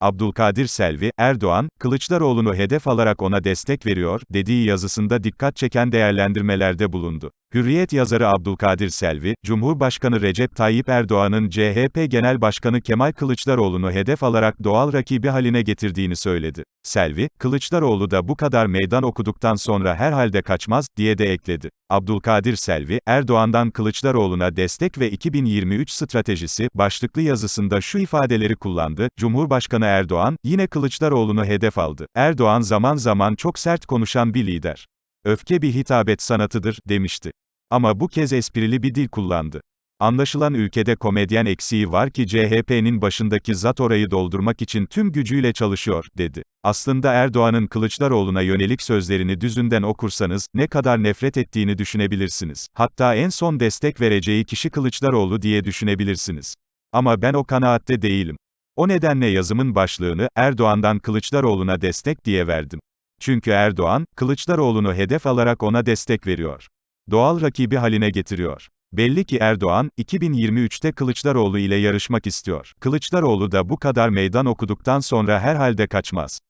Abdülkadir Selvi, Erdoğan, Kılıçdaroğlu'nu hedef alarak ona destek veriyor, dediği yazısında dikkat çeken değerlendirmelerde bulundu. Hürriyet yazarı Abdülkadir Selvi, Cumhurbaşkanı Recep Tayyip Erdoğan'ın CHP Genel Başkanı Kemal Kılıçdaroğlu'nu hedef alarak doğal rakibi haline getirdiğini söyledi. Selvi, Kılıçdaroğlu da bu kadar meydan okuduktan sonra herhalde kaçmaz, diye de ekledi. Abdülkadir Selvi, Erdoğan'dan Kılıçdaroğlu'na destek ve 2023 stratejisi, başlıklı yazısında şu ifadeleri kullandı, Cumhurbaşkanı Erdoğan, yine Kılıçdaroğlu'nu hedef aldı. Erdoğan zaman zaman çok sert konuşan bir lider. Öfke bir hitabet sanatıdır, demişti. Ama bu kez esprili bir dil kullandı. Anlaşılan ülkede komedyen eksiği var ki CHP'nin başındaki zat orayı doldurmak için tüm gücüyle çalışıyor, dedi. Aslında Erdoğan'ın Kılıçdaroğlu'na yönelik sözlerini düzünden okursanız, ne kadar nefret ettiğini düşünebilirsiniz. Hatta en son destek vereceği kişi Kılıçdaroğlu diye düşünebilirsiniz. Ama ben o kanaatte değilim. O nedenle yazımın başlığını, Erdoğan'dan Kılıçdaroğlu'na destek diye verdim. Çünkü Erdoğan, Kılıçdaroğlu'nu hedef alarak ona destek veriyor. Doğal rakibi haline getiriyor. Belli ki Erdoğan, 2023'te Kılıçdaroğlu ile yarışmak istiyor. Kılıçdaroğlu da bu kadar meydan okuduktan sonra herhalde kaçmaz.